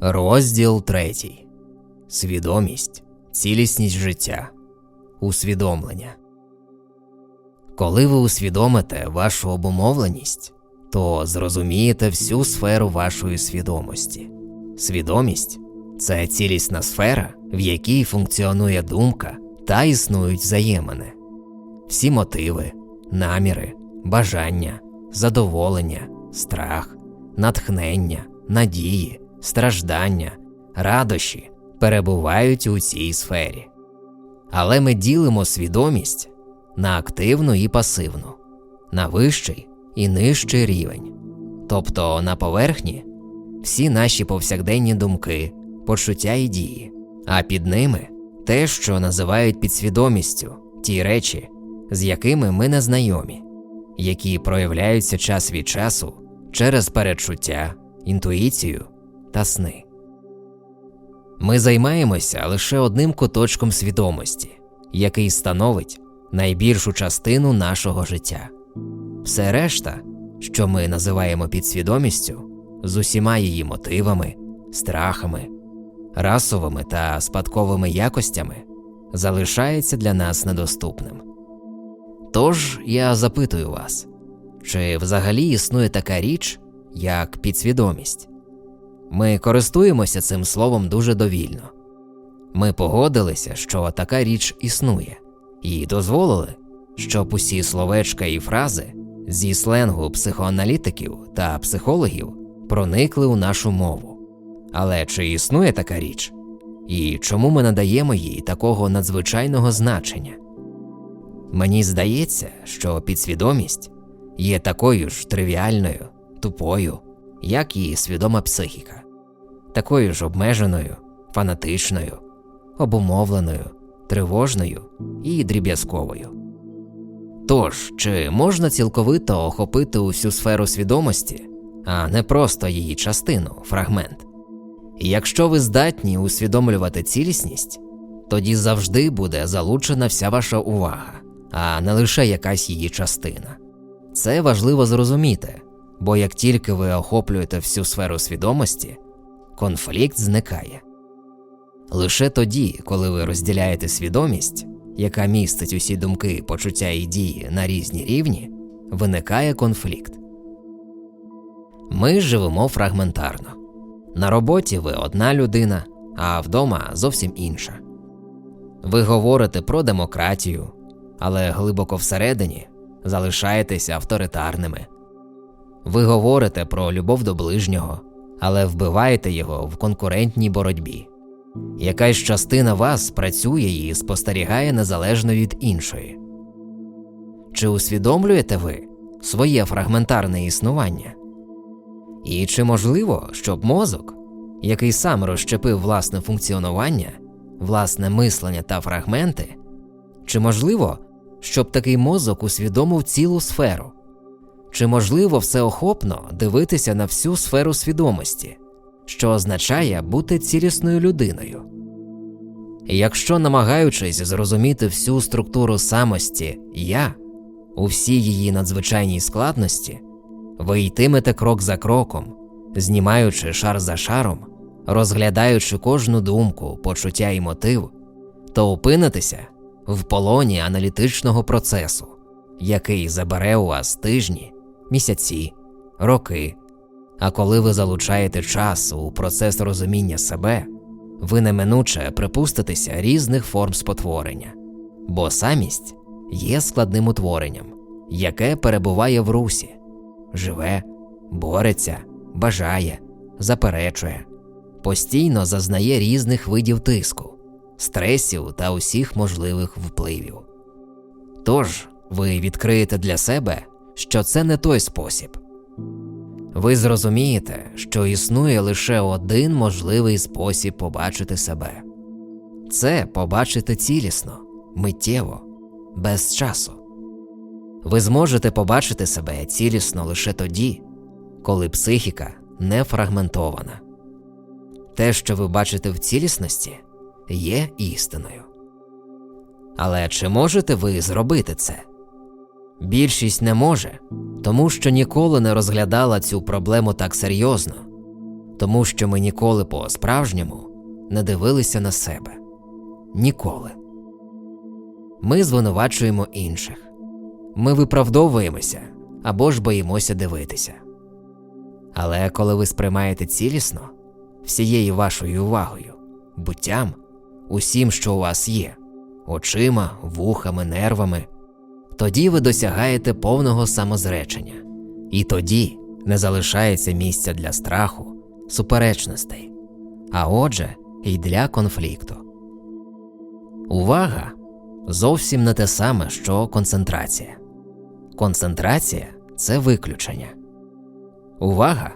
Розділ третій. Свідомість, цілісність життя, усвідомлення. Коли ви усвідомите вашу обумовленість, то зрозумієте всю сферу вашої свідомості. Свідомість це цілісна сфера, в якій функціонує думка та існують взаємини. Всі мотиви, наміри, бажання, задоволення, страх, натхнення, надії, страждання, радощі перебувають у цій сфері. Але ми ділимо свідомість на активну і пасивну, на вищий і нижчий рівень. Тобто на поверхні всі наші повсякденні думки, почуття і дії, а під ними те, що називають підсвідомістю, ті речі, з якими ми не знайомі, які проявляються час від часу через передчуття, інтуїцію та сни. Ми займаємося лише одним куточком свідомості, який становить найбільшу частину нашого життя. Все решта, що ми називаємо підсвідомістю, з усіма її мотивами, страхами, расовими та спадковими якостями, залишається для нас недоступним. Тож я запитую вас, чи взагалі існує така річ, як підсвідомість? Ми користуємося цим словом дуже довільно. Ми погодилися, що така річ існує, і дозволили, щоб усі словечка і фрази зі сленгу психоаналітиків та психологів проникли у нашу мову. Але чи існує така річ? І чому ми надаємо їй такого надзвичайного значення? Мені здається, що підсвідомість є такою ж тривіальною, тупою, як і свідома психіка, такою ж обмеженою, фанатичною, обумовленою, тривожною і дріб'язковою. Тож, чи можна цілковито охопити усю сферу свідомості, а не просто її частину, фрагмент? І якщо ви здатні усвідомлювати цілісність, тоді завжди буде залучена вся ваша увага, а не лише якась її частина. Це важливо зрозуміти, бо як тільки ви охоплюєте всю сферу свідомості, конфлікт зникає. Лише тоді, коли ви розділяєте свідомість, яка містить усі думки, почуття і дії на різні рівні, виникає конфлікт. Ми живемо фрагментарно. На роботі ви одна людина, а вдома зовсім інша. Ви говорите про демократію, але глибоко всередині залишаєтеся авторитарними. Ви говорите про любов до ближнього, але вбиваєте його в конкурентній боротьбі. Якась частина вас працює і спостерігає незалежно від іншої. Чи усвідомлюєте ви своє фрагментарне існування? І чи можливо, щоб мозок, який сам розщепив власне функціонування, власне мислення та фрагменти, чи можливо, щоб такий мозок усвідомив цілу сферу? Чи можливо всеохопно дивитися на всю сферу свідомості, що означає бути цілісною людиною? Якщо, намагаючись зрозуміти всю структуру самості я у всій її надзвичайній складності, ви йтимете крок за кроком, знімаючи шар за шаром, розглядаючи кожну думку, почуття і мотив, то опинитеся в полоні аналітичного процесу, який забере у вас тижні, місяці, роки. А коли ви залучаєте час у процес розуміння себе, ви неминуче припуститеся різних форм спотворення, бо самість є складним утворенням, яке перебуває в русі, живе, бореться, бажає, заперечує, постійно зазнає різних видів тиску, стресів та усіх можливих впливів. Тож ви відкриєте для себе, що це не той спосіб. Ви зрозумієте, що існує лише один можливий спосіб побачити себе це побачити цілісно, миттєво, без часу. Ви зможете побачити себе цілісно лише тоді, коли психіка не фрагментована. Те, що ви бачите в цілісності, є істиною. Але чи можете ви зробити це? Більшість не може, тому що ніколи не розглядала цю проблему так серйозно. тому що ми ніколи по-справжньому не дивилися на себе. Ніколи. Ми звинувачуємо інших. Ми виправдовуємося або ж боїмося дивитися. Але коли ви сприймаєте цілісно, всією вашою увагою, буттям, усім, що у вас є, очима, вухами, нервами, тоді ви досягаєте повного самозречення, і тоді не залишається місця для страху, суперечностей, а отже, і для конфлікту. Увага зовсім не те саме, що концентрація. Концентрація це виключення. Увага,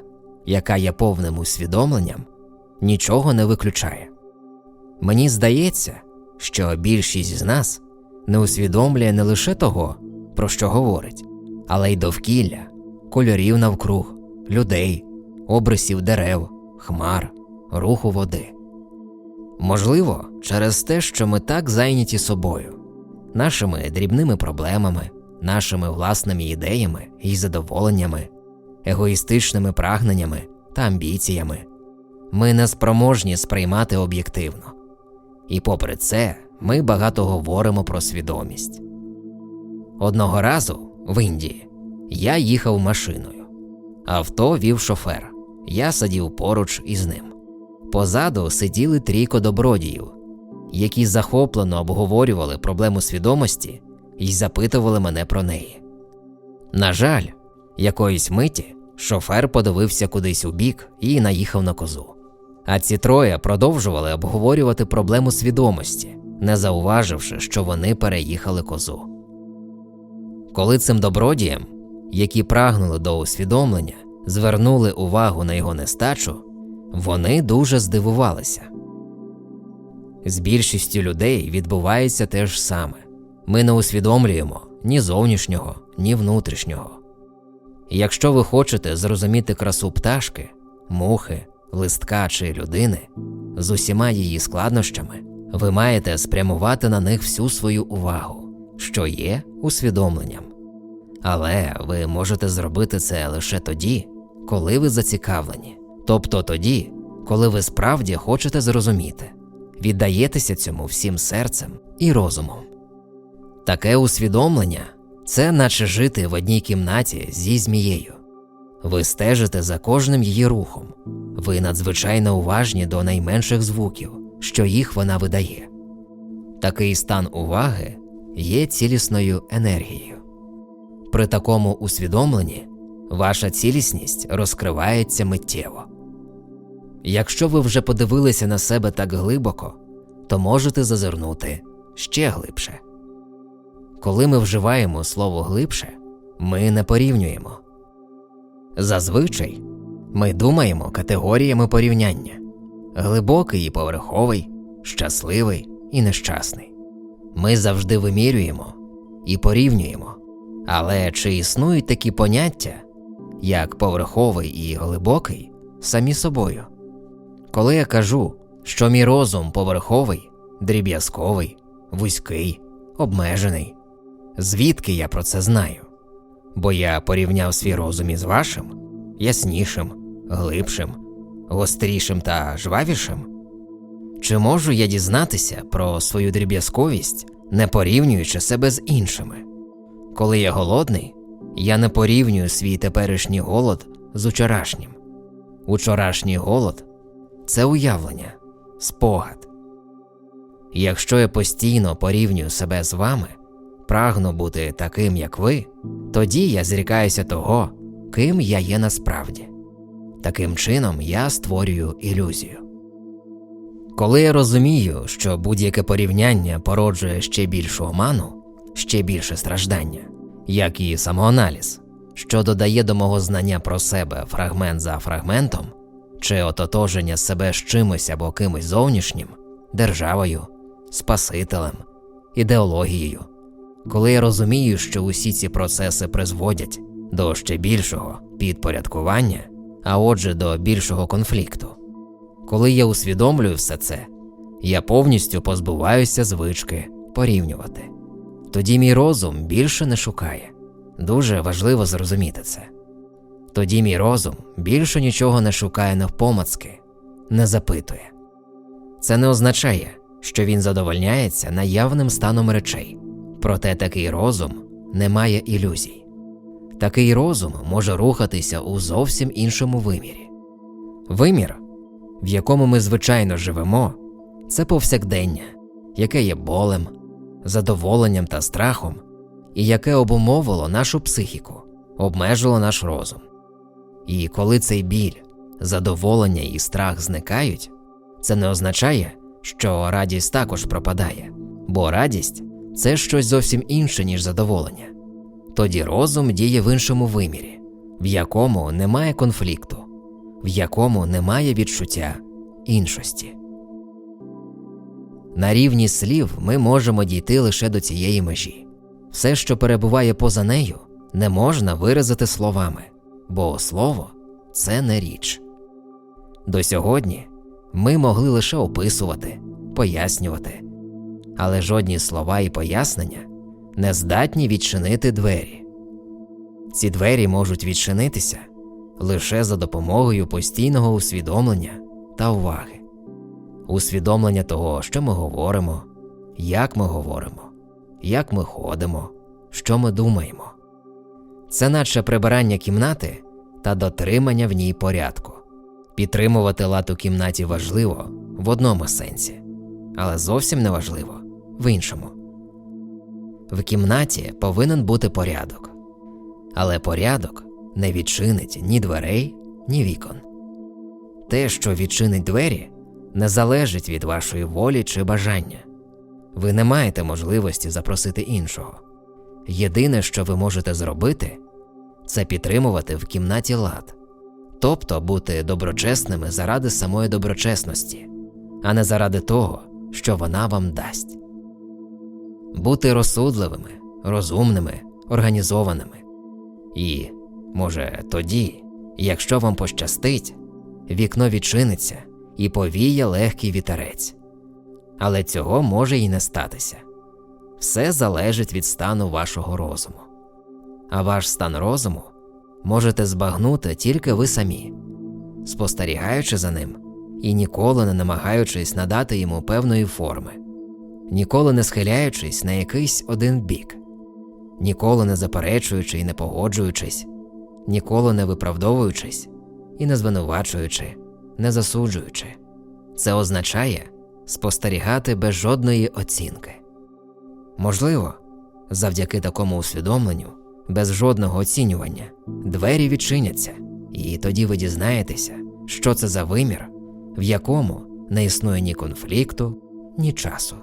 яка є повним усвідомленням, нічого не виключає. Мені здається, що більшість з нас не усвідомлює не лише того, про що говорить, але й довкілля, кольорів навкруг, людей, обрисів дерев, хмар, руху води. Можливо, через те, що ми так зайняті собою, нашими дрібними проблемами, нашими власними ідеями і задоволеннями, егоїстичними прагненнями та амбіціями, ми не спроможні сприймати об'єктивно. І попри це, ми багато говоримо про свідомість. Одного разу в Індії я їхав машиною. Авто вів шофер. Я сидів поруч із ним. Позаду сиділи трійко добродіїв, які захоплено обговорювали проблему свідомості і запитували мене про неї. На жаль, якоїсь миті шофер подивився кудись у бік і наїхав на козу. А ці троє продовжували обговорювати проблему свідомості, не зауваживши, що вони переїхали козу. Коли цим добродіям, які прагнули до усвідомлення, звернули увагу на його нестачу, вони дуже здивувалися. З більшістю людей відбувається те ж саме ми не усвідомлюємо ні зовнішнього, ні внутрішнього. Якщо ви хочете зрозуміти красу пташки, мухи, листка чи людини з усіма її складнощами, ви маєте спрямувати на них всю свою увагу, що є усвідомленням. Але ви можете зробити це лише тоді, коли ви зацікавлені, тобто тоді, коли ви справді хочете зрозуміти, віддаєтеся цьому всім серцем і розумом. Таке усвідомлення це наче жити в одній кімнаті зі змією. Ви стежите за кожним її рухом, ви надзвичайно уважні до найменших звуків, що їх вона видає. Такий стан уваги є цілісною енергією. При такому усвідомленні ваша цілісність розкривається миттєво. Якщо ви вже подивилися на себе так глибоко, то можете зазирнути ще глибше. Коли ми вживаємо слово глибше, ми не порівнюємо. Зазвичай ми думаємо категоріями порівняння глибокий і поверховий, щасливий і нещасний. Ми завжди вимірюємо і порівнюємо. Але чи існують такі поняття, як поверховий і глибокий, самі собою? Коли я кажу, що мій розум поверховий, дріб'язковий, вузький, обмежений, звідки я про це знаю? Бо я порівняв свій розум із вашим яснішим, глибшим, гострішим та жвавішим? Чи можу я дізнатися про свою дріб'язковість, не порівнюючи себе з іншими? Коли я голодний, я не порівнюю свій теперішній голод з учорашнім. Учорашній голод це уявлення, спогад. Якщо я постійно порівнюю себе з вами, прагну бути таким, як ви, тоді я зрікаюся того, ким я є насправді. Таким чином я створюю ілюзію. Коли я розумію, що будь-яке порівняння породжує ще більшу оману, ще більше страждання, як і самоаналіз, що додає до мого знання про себе фрагмент за фрагментом, чи ототоження себе з чимось або кимось зовнішнім, державою, спасителем, ідеологією, коли я розумію, що усі ці процеси призводять до ще більшого підпорядкування, а отже до більшого конфлікту. Коли я усвідомлюю все це, я повністю позбуваюся звички порівнювати. Тоді мій розум більше не шукає. Дуже важливо зрозуміти це. Тоді мій розум більше нічого не шукає навпомацки, не запитує. Це не означає, що він задовольняється наявним станом речей, проте такий розум не має ілюзій. Такий розум може рухатися у зовсім іншому вимірі. Вимір, в якому ми звичайно живемо, це повсякдення, яке є болем, задоволенням та страхом, і яке обумовило нашу психіку, обмежило наш розум. І коли цей біль, задоволення і страх зникають, це не означає, що радість також пропадає, бо радість це щось зовсім інше, ніж задоволення. Тоді розум діє в іншому вимірі, в якому немає конфлікту, в якому немає відчуття іншості. На рівні слів ми можемо дійти лише до цієї межі. Все, що перебуває поза нею, не можна виразити словами, бо слово це не річ. До сьогодні ми могли лише описувати, пояснювати, але жодні слова і пояснення не здатні відчинити двері. Ці двері можуть відчинитися лише за допомогою постійного усвідомлення та уваги, усвідомлення того, що ми говоримо, як ми говоримо, як ми ходимо, що ми думаємо. Це наче прибирання кімнати та дотримання в ній порядку. Підтримувати лад у кімнаті важливо в одному сенсі, але зовсім не важливо в іншому. В кімнаті повинен бути порядок, але порядок не відчинить ні дверей, ні вікон. Те, що відчинить двері, не залежить від вашої волі чи бажання. Ви не маєте можливості запросити іншого. Єдине, що ви можете зробити, це підтримувати в кімнаті лад, тобто бути доброчесними заради самої доброчесності, а не заради того, що вона вам дасть. Бути розсудливими, розумними, організованими. І, може, тоді, якщо вам пощастить, вікно відчиниться і повіє легкий вітерець. Але цього може і не статися. Все залежить від стану вашого розуму. А ваш стан розуму можете збагнути тільки ви самі, спостерігаючи за ним і ніколи не намагаючись надати йому певної форми, ніколи не схиляючись на якийсь один бік, ніколи не заперечуючи і не погоджуючись, ніколи не виправдовуючись і не звинувачуючи, не засуджуючи. Це означає спостерігати без жодної оцінки. Можливо, завдяки такому усвідомленню, без жодного оцінювання, двері відчиняться, і тоді ви дізнаєтеся, що це за вимір, в якому не існує ні конфлікту, ні часу.